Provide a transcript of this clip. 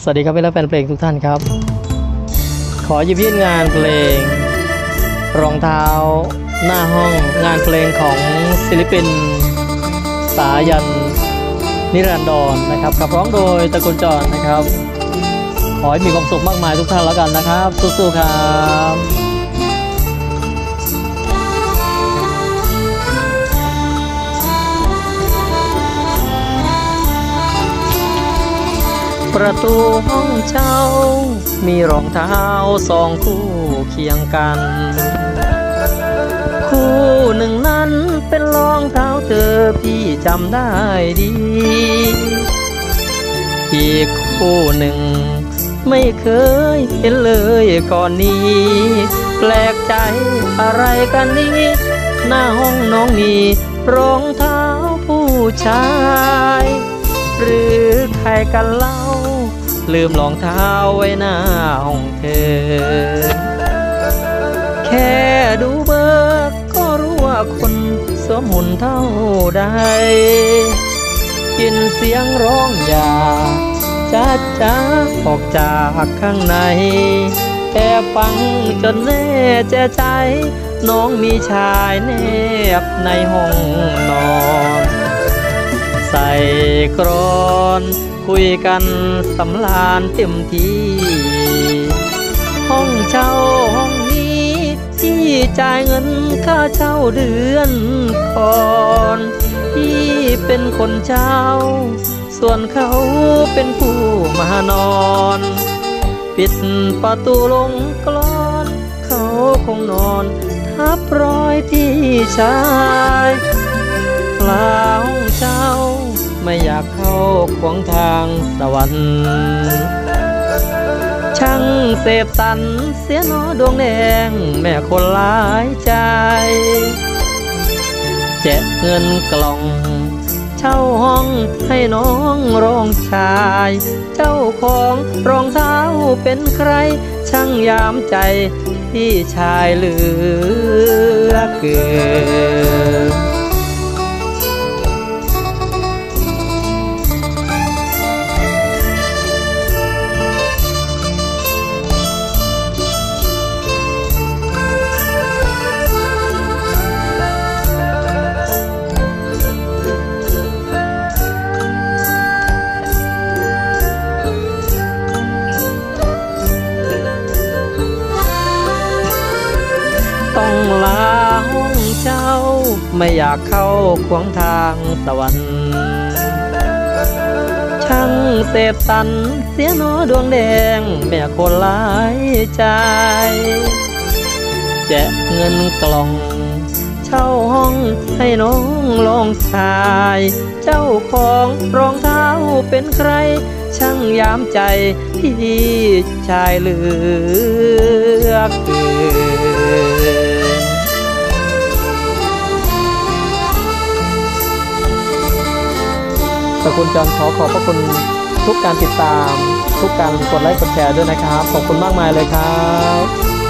สวัสดีครับเพื่อนแฟนเพลงทุกท่านครับ ขอหยิบยื่นงานเพลง รองเท้า หน้าห้องงานเพลงของศิลปิน สายัน นิรันดรนนะครับขับร้องโดยตะกุลจรนะครับ ขอให้มีความสุขมากมายทุกท่านแล้วกันนะครับ สู้ๆครับ ประตูห้องเช่า มีรองเท้าสองคู่เคียงกัน คู่หนึ่งนั้นเป็นรองเท้าเธอพี่จำได้ดี อีกคู่หนึ่ง ไม่เคยเห็นเลยก่อนนี้ แปลกใจอะไรกันนี้ หน้าห้องน้องมีรองเท้าผู้ชาย หรือใครกันเล่า ลืมรองเท้าไว้หน้าห้องเธอ แค่ดูเบอร์ก็รู้ว่าคนสมหุ่นเท่าใดยินเสียงร้องอย่าจ้าจ้าออกจากข้างในแอบฟังจนแน่แจใจ น้องมีชายแนบในห้องนอน ใส่กรอนคุยกันสำลานเต็มทีห้องเช่าห้องนี้ที่จ่ายเงินค่าเช่าเดือนก่อนพี่เป็นคนเช่าส่วนเขาเป็นผู้มานอน ปิดประตูลงกลอน เขาคงนอน ทับรอยพี่ชาย ล่าเจ้า ไม่อยากเข้าขวางทางสวรรค์ช่างเสพสันเสียนอดวงแดง แม่คนหลายใจ แจกเงินกล่อง เช่าห้องให้น้องรองชาย เจ้าของรองเท้าเป็นใคร ช่างยามใจพี่ชายเหลือเกิน ต้องลาห้องเจ้า ไม่อยากเข้าขวางทางสวรรค์ช่างเสพสันเสียหนอดวงแดง แม่คนหลายใจ แจกเงินกล่องเช่าห้องให้น้องลองชาย เจ้าของรองเท้าเป็นใคร ช่างยามใจพี่ชายเลือเกิน ขอบคุณจอนขอขอบพระคุณทุกการติดตาม ทุกการกดไลค์กดแชร์ด้วยนะครับ ขอบคุณมากมายเลยครับ